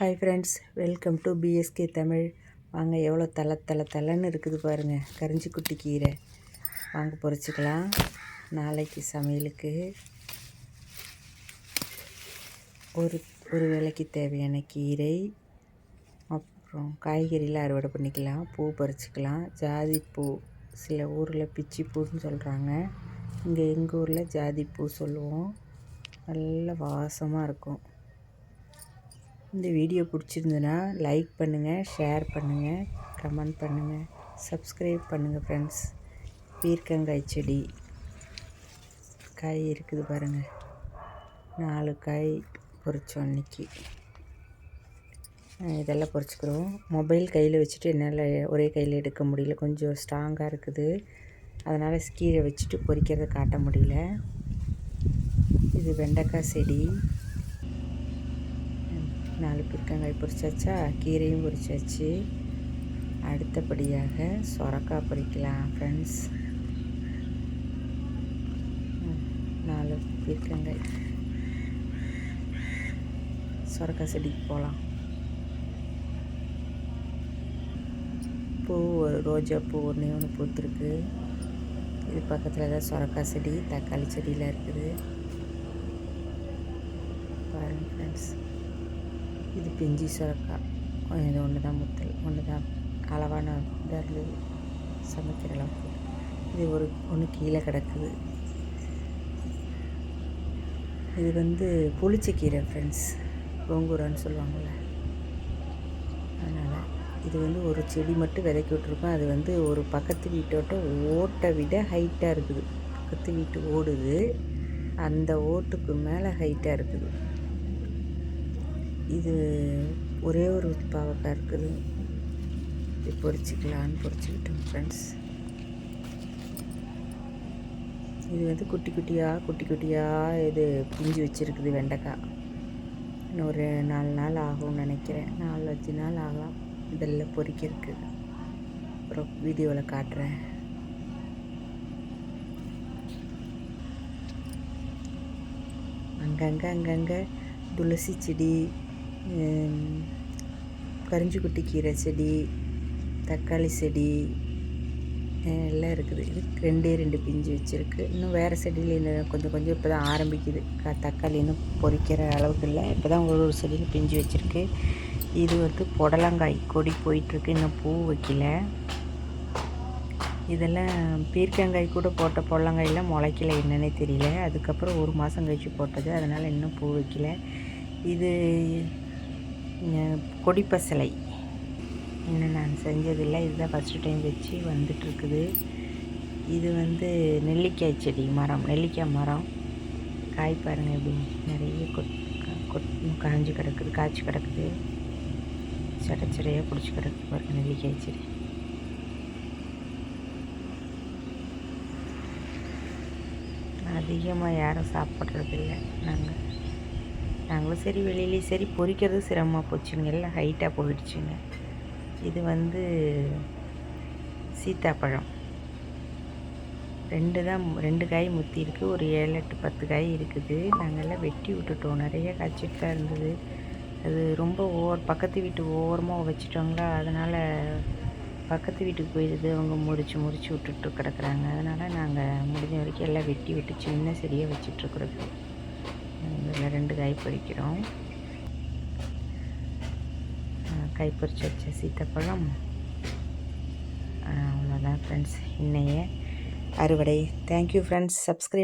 Hi friends welcome to PSK Tamil வாங்க எவ்வளோ தலை தலை தலைன்னு இருக்குது பாருங்கள் கரிஞ்சி குட்டி கீரை. வாங்க பொறிச்சிக்கலாம். நாளைக்கு சமையலுக்கு ஒரு ஒரு வேலைக்கு தேவையான கீரை அப்புறம் காய்கறியில் அறுவடை பண்ணிக்கலாம். பூ பறிச்சிக்கலாம். ஜாதி பூ சில ஊரில் பிச்சி பூன்னு சொல்கிறாங்க இங்கே எங்கள் ஊரில் ஜாதி பூ சொல்லுவோம். நல்ல வாசமாக இருக்கும். இந்த வீடியோ பிடிச்சிருந்துன்னா லைக் பண்ணுங்கள் ஷேர் பண்ணுங்கள் கமெண்ட் பண்ணுங்கள் சப்ஸ்கிரைப் பண்ணுங்கள் ஃப்ரெண்ட்ஸ் பீர்க்கங்காய் செடி. காய் இருக்குது பாருங்கள் நாலு காய் பொறிச்சோம் அன்றைக்கி இதெல்லாம் பொறிச்சிக்கிறோம் மொபைல் கையில் வச்சுட்டு என்னால் ஒரே கையில் எடுக்க முடியல. கொஞ்சம் ஸ்ட்ராங்காக இருக்குது. அதனால் கீழே வச்சுட்டு பொறிக்கிறத காட்ட முடியல. இது வெண்டைக்காய் செடி. நாலு பீர்க்கங்காய் பொரிச்சாச்சா? கீரையும் பொரிச்சாச்சு. அடுத்தபடியாக சொரக்காய் பொரிக்கலாம் ஃப்ரெண்ட்ஸ் நாலு பீர்க்கங்காய் சொரக்காய் செடிக்கு போகலாம் பூ ஒரு ரோஜா பூ ஒன்று ஒன்று பூத்துருக்கு. இது பக்கத்தில் தான் சொரக்காய் செடி தக்காளி செடியில் இருக்குது. பாருங்கள் ஃப்ரெண்ட்ஸ் இது பிஞ்சி சுரக்காய் இது ஒன்று தான் முத்தல். ஒன்று தான் அளவான இதாக சமைக்கிற அளவுக்கு இது ஒரு ஒன்று கீழே கிடக்குது. இது வந்து புளிச்சக்கீரை ஃப்ரெண்ட்ஸ் கோங்கூரான்னு சொல்லுவாங்கள்ல. அதனால் இது வந்து ஒரு செடி மட்டும் விதைக்கி விட்ருக்கோம் அது வந்து ஒரு பக்கத்து வீட்டோட்ட ஓட்டை விட ஹைட்டாக இருக்குது. பக்கத்து வீட்டு ஓடுது. அந்த ஓட்டுக்கு மேலே ஹைட்டாக இருக்குது. இது ஒரே ஒரு பாவக்காய் இருக்குது. இது பொரிச்சிக்கலான்னு பொறிச்சிக்கிட்டோம் ஃப்ரெண்ட்ஸ் இது வந்து குட்டி குட்டியாக குட்டி குட்டியாக இது பிஞ்சு வச்சுருக்குது வெண்டைக்காய் இன்னும் ஒரு நாலு நாள் ஆகும்னு நினைக்கிறேன். நாலு அஞ்சு நாள் ஆகலாம். இதெல்லாம் பொறிக்கிறதுக்கு. அப்புறம் வீடியோவில் காட்டுறேன். அங்கங்கே அங்கங்கே துளசி செடி கரிஞ்சிக்குட்டி கீரை செடி தக்காளி செடி எல்லாம் இருக்குது. இது ரெண்டே ரெண்டு பிஞ்சு வச்சுருக்கு. இன்னும் வேறு செடியில் இன்னும் கொஞ்சம் கொஞ்சம் இப்போ தான் ஆரம்பிக்குது. க தக்காளி இன்னும் பொறிக்கிற அளவுக்கு இல்லை. இப்போ தான் ஒரு ஒரு செடியில் பிஞ்சு வச்சுருக்கு. இது வந்து புடலங்காய் கொடி போயிட்டுருக்கு. இன்னும் பூ வைக்கல. இதெல்லாம் பீர்க்கங்காய் கூட போட்ட புடலங்காயெல்லாம் முளைக்கல என்னன்னே தெரியல. அதுக்கப்புறம் ஒரு மாதம் கழித்து போட்டது. அதனால் இன்னும் பூ வைக்கல. இது கொடிப்பசலை இன்னும் நான் செஞ்சதில்லை. இதுதான் ஃபஸ்ட்டு டைம் வச்சு வந்துட்டுருக்குது. இது வந்து நெல்லிக்காய் செடி மரம் நெல்லிக்காய் மரம். காய் பாருங்கள் எப்படி நிறைய கொட் கொட் காஞ்சி கிடக்குது காய்ச்சி கிடக்குது. சடச்சடையாக பிடிச்சி கிடக்குது பாருங்கள் நெல்லிக்காய் செடி. அதிகமாக யாரும் சாப்பிட்றதில்ல நாங்கள் நாங்களும் சரி வெளியிலேயும் சரி பொறிக்கிறது சிரமமாக போச்சுங்க. எல்லாம் ஹைட்டாக போயிடுச்சுங்க. இது வந்து சீத்தாப்பழம். ரெண்டு தான் ரெண்டு காய் முத்தி இருக்குது ஒரு ஏழு எட்டு பத்து காய் இருக்குது. நாங்கள்லாம் வெட்டி விட்டுட்டோம். நிறைய காய்ச்சிட்டு தான் இருந்தது. அது ரொம்ப ஓர் பக்கத்து வீட்டு ஓரமாக வச்சுட்டோங்களா? அதனால் பக்கத்து வீட்டுக்கு போயிடுது. அவங்க முறிச்சு முறிச்சு விட்டுட்டு கிடக்குறாங்க. அதனால் நாங்கள் முடிஞ்ச வரைக்கும் எல்லாம் வெட்டி விட்டு சின்ன செடியாக வச்சிட்ருக்குறது இதில் ரெண்டு காய் பொறிக்கிறோம் காய் பொறிச்சு வச்ச சீத்தப்பழம். அவ்வளோதான் ஃப்ரெண்ட்ஸ் இன்னைய அறுவடை. Thank you friends subscribe